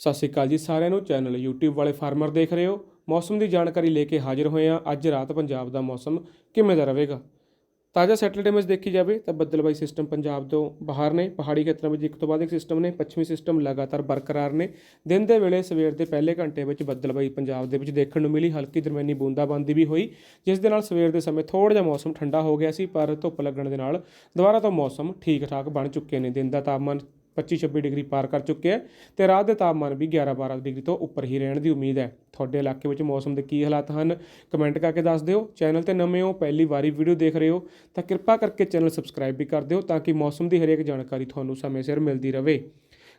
ਸਤਿ ਸ਼੍ਰੀ ਅਕਾਲ ਜੀ ਸਾਰਿਆਂ ਨੂੰ। ਚੈਨਲ YouTube ਵਾਲੇ ਫਾਰਮਰ ਦੇਖ ਰਹੇ ਹੋ। ਮੌਸਮ ਦੀ ਜਾਣਕਾਰੀ ਲੈ ਕੇ ਹਾਜ਼ਰ ਹੋਏ ਹਾਂ। ਅੱਜ ਰਾਤ ਪੰਜਾਬ ਦਾ ਮੌਸਮ ਕਿਵੇਂ ਦਾ ਰਹੇਗਾ? ਤਾਜ਼ਾ ਸੈਟਲਡ ਇਮੇਜ ਦੇਖੀ ਜਾਵੇ ਤਾਂ ਬੱਦਲਬਾਈ ਸਿਸਟਮ ਪੰਜਾਬ ਤੋਂ ਬਾਹਰ ਨੇ। ਪਹਾੜੀ ਖੇਤਰਾਂ ਵਿੱਚ ਇੱਕ ਤੋਂ ਬਾਅਦ ਇੱਕ ਸਿਸਟਮ ਨੇ। ਪੱਛਮੀ ਸਿਸਟਮ ਲਗਾਤਾਰ ਬਰਕਰਾਰ ਨੇ। ਦਿਨ ਦੇ ਵੇਲੇ ਸਵੇਰ ਦੇ ਪਹਿਲੇ ਘੰਟੇ ਵਿੱਚ ਬੱਦਲਬਾਈ ਪੰਜਾਬ ਦੇ ਵਿੱਚ ਦੇਖਣ ਨੂੰ ਮਿਲੀ। ਹਲਕੀ ਦਰਮਿਆਨੀ ਬੂੰਦਾਬਾਂਦੀ ਵੀ ਹੋਈ, ਜਿਸ ਦੇ ਨਾਲ ਸਵੇਰ ਦੇ ਸਮੇਂ ਥੋੜ੍ਹਾ ਜਿਹਾ ਮੌਸਮ ਠੰਡਾ ਹੋ ਗਿਆ ਸੀ, ਪਰ ਧੁੱਪ ਲੱਗਣ ਦੇ ਨਾਲ ਦੁਬਾਰਾ ਤੋਂ ਮੌਸਮ ਠੀਕ ਠਾਕ ਬਣ ਚੁੱਕੇ ਨੇ। ਦਿਨ ਦਾ ਤਾਪਮਾਨ 25-26 ਡਿਗਰੀ ਪਾਰ ਕਰ ਚੁੱਕਿਆ ਹੈ ਤੇ ਰਾਤ ਦੇ ਤਾਪਮਾਨ ਵੀ 11-12 ਡਿਗਰੀ ਤੋਂ ਉੱਪਰ ਹੀ ਰਹਿਣ ਦੀ ਉਮੀਦ ਹੈ। ਤੁਹਾਡੇ ਇਲਾਕੇ ਵਿੱਚ ਮੌਸਮ ਦੇ ਕੀ ਹਾਲਾਤ ਹਨ? ਕਮੈਂਟ ਕਰਕੇ ਦੱਸ ਦਿਓ। ਚੈਨਲ ਤੇ ਨਵੇਂ ਹੋ, ਪਹਿਲੀ ਵਾਰੀ ਵੀਡੀਓ ਦੇਖ ਰਹੇ ਹੋ, ਤਾਂ ਕਿਰਪਾ ਕਰਕੇ ਚੈਨਲ ਸਬਸਕ੍ਰਾਈਬ ਵੀ ਕਰ ਦਿਓ ਤਾਂ ਕਿ ਮੌਸਮ ਦੀ ਹਰੇਕ ਜਾਣਕਾਰੀ ਤੁਹਾਨੂੰ ਸਮੇਂ ਸਿਰ ਮਿਲਦੀ ਰਹੇ।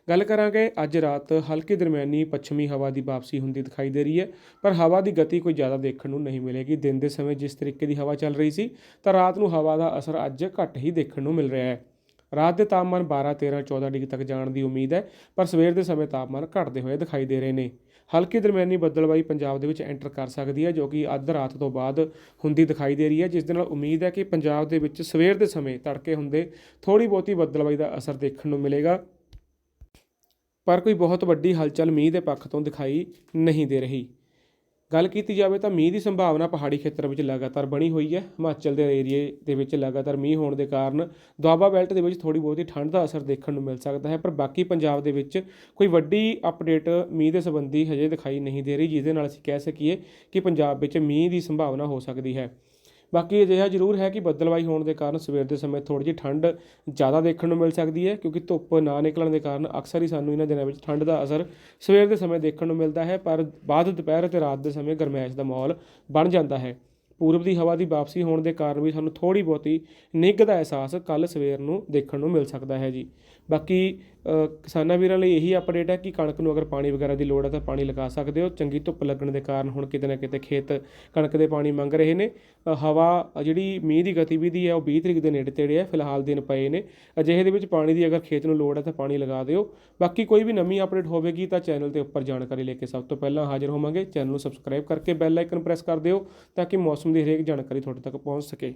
ਗੱਲ ਕਰਾਂਗੇ, ਅੱਜ ਰਾਤ ਹਲਕੀ ਦਰਮਿਆਨੀ ਪੱਛਮੀ ਹਵਾ ਦੀ ਵਾਪਸੀ ਹੁੰਦੀ ਦਿਖਾਈ ਦੇ ਰਹੀ ਹੈ, ਪਰ ਹਵਾ ਦੀ ਗਤੀ ਕੋਈ ਜ਼ਿਆਦਾ ਦੇਖਣ ਨੂੰ ਨਹੀਂ ਮਿਲੇਗੀ। ਦਿਨ ਦੇ ਸਮੇਂ ਜਿਸ ਤਰੀਕੇ ਦੀ ਹਵਾ ਚੱਲ ਰਹੀ ਸੀ, ਤਾਂ ਰਾਤ ਨੂੰ ਹਵਾ ਦਾ ਅਸਰ ਅੱਜ ਘੱਟ ਹੀ ਦੇਖਣ ਨੂੰ ਮਿਲ ਰਿਹਾ ਹੈ। ਰਾਤ ਦੇ ਤਾਪਮਾਨ 12 13 14 ਡਿਗਰੀ ਤੱਕ ਜਾਣ ਦੀ ਉਮੀਦ ਹੈ, ਪਰ ਸਵੇਰ ਦੇ ਸਮੇਂ ਤਾਪਮਾਨ ਘਟਦੇ ਹੋਏ ਦਿਖਾਈ ਦੇ ਰਹੇ ਨੇ। ਹਲਕੀ ਦਰਮਿਆਨੀ ਬੱਦਲਬਾਈ ਪੰਜਾਬ ਦੇ ਵਿੱਚ ਐਂਟਰ ਕਰ ਸਕਦੀ ਹੈ, ਜੋ ਕਿ ਅੱਧ ਰਾਤ ਤੋਂ ਬਾਅਦ ਹੁੰਦੀ ਦਿਖਾਈ ਦੇ ਰਹੀ ਹੈ, ਜਿਸ ਦੇ ਨਾਲ ਉਮੀਦ ਹੈ ਕਿ ਪੰਜਾਬ ਦੇ ਵਿੱਚ ਸਵੇਰ ਦੇ ਸਮੇਂ ਤੜਕੇ ਹੁੰਦੇ ਥੋੜੀ ਬਹੁਤੀ ਬੱਦਲਬਾਈ ਦਾ ਅਸਰ ਦੇਖਣ ਨੂੰ ਮਿਲੇਗਾ। ਪਰ ਕੋਈ ਬਹੁਤ ਵੱਡੀ ਹਲਚਲ ਮੀਂਹ ਦੇ ਪੱਖ ਤੋਂ ਦਿਖਾਈ ਨਹੀਂ ਦੇ ਰਹੀ। ਗੱਲ ਕੀਤੀ ਜਾਵੇ ਤਾਂ ਮੀਂਹ ਦੀ ਸੰਭਾਵਨਾ ਪਹਾੜੀ ਖੇਤਰ ਵਿੱਚ ਲਗਾਤਾਰ ਬਣੀ ਹੋਈ ਹੈ। ਹਿਮਾਚਲ ਦੇ ਏਰੀਏ ਦੇ ਵਿੱਚ ਲਗਾਤਾਰ ਮੀਂਹ ਹੋਣ ਦੇ ਕਾਰਨ ਦੁਆਬਾ ਬੈਲਟ ਦੇ ਵਿੱਚ ਥੋੜੀ ਬਹੁਤੀ ਠੰਡ ਦਾ ਅਸਰ ਦੇਖਣ ਨੂੰ ਮਿਲ ਸਕਦਾ ਹੈ, ਪਰ ਬਾਕੀ ਪੰਜਾਬ ਦੇ ਵਿੱਚ ਕੋਈ ਵੱਡੀ ਅਪਡੇਟ ਮੀਂਹ ਦੇ ਸੰਬੰਧੀ ਹਜੇ ਦਿਖਾਈ ਨਹੀਂ ਦੇ ਰਹੀ, ਜਿਹਦੇ ਨਾਲ ਅਸੀਂ ਕਹਿ ਸਕੀਏ ਕਿ ਪੰਜਾਬ ਵਿੱਚ ਮੀਂਹ ਦੀ ਸੰਭਾਵਨਾ ਹੋ ਸਕਦੀ ਹੈ। ਬਾਕੀ ਅਜਿਹਾ ਜ਼ਰੂਰ ਹੈ ਕਿ ਬੱਦਲਵਾਈ ਹੋਣ ਦੇ ਕਾਰਨ ਸਵੇਰ ਦੇ ਸਮੇਂ ਥੋੜੀ ਜਿਹੀ ਠੰਡ ਜ਼ਿਆਦਾ ਦੇਖਣ ਨੂੰ ਮਿਲ ਸਕਦੀ ਹੈ, ਕਿਉਂਕਿ ਧੁੱਪ ਨਾ ਨਿਕਲਣ ਦੇ ਕਾਰਨ ਅਕਸਰ ਹੀ ਸਾਨੂੰ ਇਹਨਾਂ ਦਿਨਾਂ ਵਿੱਚ ਠੰਡ ਦਾ ਅਸਰ ਸਵੇਰ ਦੇ ਸਮੇਂ ਦੇਖਣ ਨੂੰ ਮਿਲਦਾ ਹੈ, ਪਰ ਬਾਅਦ ਦੁਪਹਿਰ ਅਤੇ ਰਾਤ ਦੇ ਸਮੇਂ ਗਰਮੈਸ਼ ਦਾ ਮਾਹੌਲ ਬਣ ਜਾਂਦਾ ਹੈ। ਪੂਰਬ ਦੀ ਹਵਾ ਦੀ ਵਾਪਸੀ ਹੋਣ ਦੇ ਕਾਰਨ ਵੀ ਸਾਨੂੰ ਥੋੜੀ ਬਹੁਤੀ ਨਿੱਘ ਦਾ ਅਹਿਸਾਸ ਕੱਲ ਸਵੇਰ ਨੂੰ ਦੇਖਣ ਨੂੰ ਮਿਲ ਸਕਦਾ ਹੈ ਜੀ। ਬਾਕੀ ਕਿਸਾਨਾਂ ਵੀਰਾਂ ਲਈ ਇਹੀ ਅਪਡੇਟ ਹੈ ਕਿ ਕਣਕ ਨੂੰ ਅਗਰ ਪਾਣੀ ਵਗੈਰਾ ਦੀ ਲੋੜ ਹੈ ਤਾਂ ਪਾਣੀ ਲਗਾ ਸਕਦੇ ਹੋ। ਚੰਗੀ ਧੁੱਪ ਲੱਗਣ ਦੇ ਕਾਰਨ ਹੁਣ ਕਿਤੇ ਨਾ ਕਿਤੇ ਖੇਤ ਕਣਕ ਦੇ ਪਾਣੀ ਮੰਗ ਰਹੇ ਨੇ। ਹਵਾ ਜਿਹੜੀ ਮੀਂਹ ਦੀ ਗਤੀਵਿਧੀ ਹੈ ਉਹ 20 ਤਰੀਕ ਦੇ ਨੇੜੇ ਤੇੜੇ ਹੈ, ਫਿਲਹਾਲ ਦਿਨ ਪਏ ਨੇ। ਅਜਿਹੇ ਦੇ ਵਿੱਚ ਪਾਣੀ ਦੀ ਅਗਰ ਖੇਤ ਨੂੰ ਲੋੜ ਹੈ ਤਾਂ ਪਾਣੀ ਲਗਾ ਦਿਓ। ਬਾਕੀ ਕੋਈ ਵੀ ਨਵੀਂ ਅਪਡੇਟ ਹੋਵੇਗੀ ਤਾਂ ਚੈਨਲ ਦੇ ਉੱਪਰ ਜਾਣਕਾਰੀ ਲੈ ਕੇ ਸਭ ਤੋਂ ਪਹਿਲਾਂ ਹਾਜ਼ਰ ਹੋਵਾਂਗੇ। ਚੈਨਲ ਨੂੰ ਸਬਸਕ੍ਰਾਈਬ ਕਰਕੇ ਬੈਲ ਆਈਕਨ ਪ੍ਰੈਸ ਕਰ ਦਿਓ ਤਾਂ ਕਿ ਮੌਸਮ ਦੀ ਹਰੇਕ ਜਾਣਕਾਰੀ ਤੁਹਾਡੇ ਤੱਕ ਪਹੁੰਚ ਸਕੇ।